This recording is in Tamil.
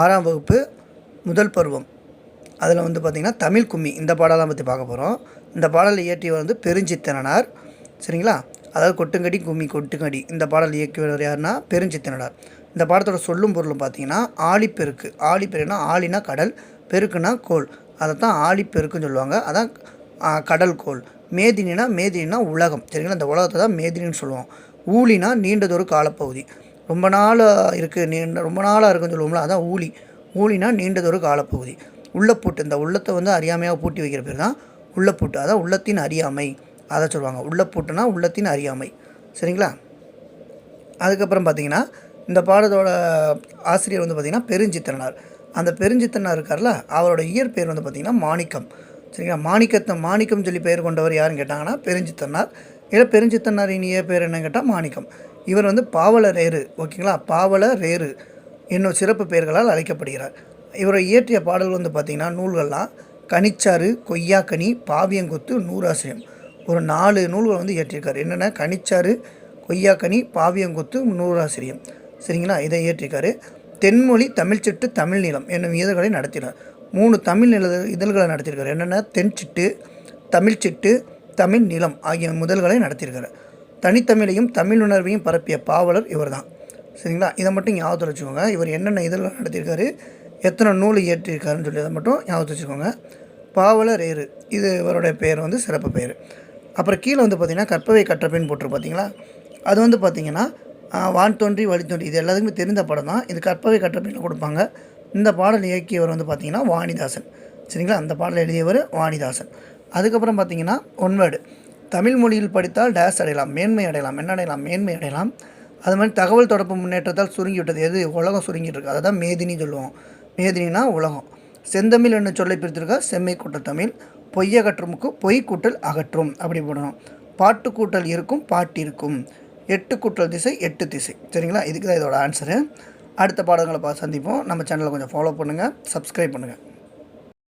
ஆறாம் வகுப்பு முதல் பருவம். அதில் வந்து பார்த்திங்கன்னா தமிழ் கும்மி இந்த பாடலாம் பற்றி பார்க்க போகிறோம் இந்த பாடலை இயற்றியவர் வந்து பெருஞ்சித்தனார் சரிங்களா? அதாவது கொட்டுங்கடி கும்மி கொட்டுங்கடி இந்த பாடல் இயக்கியவர் யாருன்னா? பெருஞ்சித்தனார் இந்த பாடத்தோட சொல்லும் பொருளும் பார்த்தீங்கன்னா ஆழிப்பெருக்கு. ஆழிப்பெருக்குனா ஆழினா கடல் பெருக்குனா கோள். அதை தான் ஆழிப்பெருக்குன்னு சொல்லுவாங்க. அதான் கடல் கோள். மேதினா மேதினா உலகம். சரிங்களா? இந்த உலகத்தை தான் மேதினின்னு சொல்லுவோம். ஊழினா நீண்டதொரு காலப்பகுதி. ரொம்ப நாளாக இருக்குது நீண்ட ரொம்ப நாளாக இருக்குன்னு சொல்லுவோம்ல அதான் ஊழி. ஊழினா நீண்டதொரு காலப்பகுதி. உள்ளப்பூட்டு இந்த உள்ளத்தை வந்து அறியாமையாக பூட்டி வைக்கிற பேர் தான் உள்ளப்பூட்டு. அதான் உள்ளத்தின் அறியாமை. அதை சொல்லுவாங்க. உள்ளப்பூட்டுனா உள்ளத்தின் அறியாமை. சரிங்களா? அதுக்கப்புறம் பார்த்தீங்கன்னா இந்த பாடத்தோட ஆசிரியர் வந்து பார்த்திங்கன்னா பெருஞ்சித்தனார். அந்த பெருஞ்சித்தனார் இருக்கார்ல அவரோட இயற்பெயர் வந்து பார்த்திங்கன்னா மாணிக்கம். சரிங்களா? மாணிக்கத்தை மாணிக்கம் சொல்லி பெயர் கொண்டவர் யாருன்னு கேட்டாங்கன்னா பெருஞ்சித்திரனார் இல்லை பெருஞ்சித்திரனாரின் இயற்பெயர் என்னன்னு கேட்டால் மாணிக்கம். இவர் வந்து பாவல ரேரு ஓகேங்களா? பாவல ரேரு என்னும் சிறப்பு பெயர்களால் அழைக்கப்படுகிறார். இவரை இயற்றிய பாடல்கள் வந்து பார்த்திங்கன்னா நூல்கள்லாம் கனிச்சாறு கொய்யாக்கனி பாவியங்கொத்து நூறாசிரியம் ஒரு நாலு நூல்கள் வந்து இயற்றியிருக்கார் என்னென்ன? கனிச்சாறு கொய்யாக்கனி பாவியங்கொத்து நூறாசிரியம். சரிங்களா? இதை இயற்றியிருக்காரு தென்மொழி தமிழ்ச்சிட்டு தமிழ் நிலம் என்னும் இதழ்களை நடத்தினார். மூணு தமிழ் நில இதழ்களை நடத்தியிருக்காரு என்னென்ன? தென்சிட்டு தமிழ்ச்சிட்டு தமிழ் நிலம் ஆகிய முதல்களை நடத்தியிருக்காரு தனித்தமிழையும் தமிழ் உணர்வையும் பரப்பிய பாவலர் இவர்தான். சரிங்களா? இதை மட்டும் ஞாபகத்தில் வச்சுக்கோங்க. இவர் என்னென்ன இதெல்லாம் நடத்தியிருக்காரு எத்தனை நூல் இயற்றியிருக்காருன்னு சொல்லி அதை மட்டும் ஞாபகத்தில் வச்சுக்கோங்க. பாவலர் ஏறு இது இவருடைய பெயர் வந்து சிறப்பு பெயர். அப்புறம் கீழே வந்து பார்த்திங்கன்னா கற்பவை கற்றபின் போட்டு பார்த்தீங்களா? அது வந்து பார்த்திங்கன்னா வான் தோன்றி வழி தோன்றி இது எல்லாத்துக்குமே தெரிந்த படம் தான். இது கற்பவை கற்றபின்ல கொடுப்பாங்க. இந்த பாடல் இயக்கியவர் வந்து பார்த்திங்கன்னா வாணிதாசன். சரிங்களா? அந்த பாடல் எழுதியவர் வாணிதாசன். அதுக்கப்புறம் பார்த்திங்கன்னா ஒன்வேர்டு தமிழ் மொழியில் படித்தால் டேஸ் அடையலாம் மேன்மை அடையலாம் என்ன அடையலாம் மேன்மை அடையலாம். அது மாதிரி தகவல் தொடர்பு முன்னேற்றத்தால் சுருங்கி விட்டது எது? உலகம் சுருங்கிட்டு இருக்கு அதை தான் மேதினி சொல்லுவோம். மேதினா உலகம். செந்தமிழ் என்ன சொல்லை பிரித்திருக்கா செம்மை கூட்டல் தமிழ் பொய்யகற்றமுக்கு பொய் கூட்டல் அகற்றும் அப்படி போடணும். பாட்டு கூட்டல் இருக்கும் பாட்டு இருக்கும். எட்டு கூட்டல் திசை எட்டு திசை. சரிங்களா? இதுக்கு தான் இதோட ஆன்சரு அடுத்த பாடங்களை பார்த்து சந்திப்போம். நம்ம சேனலை கொஞ்சம் ஃபாலோ பண்ணுங்கள் சப்ஸ்கிரைப் பண்ணுங்கள்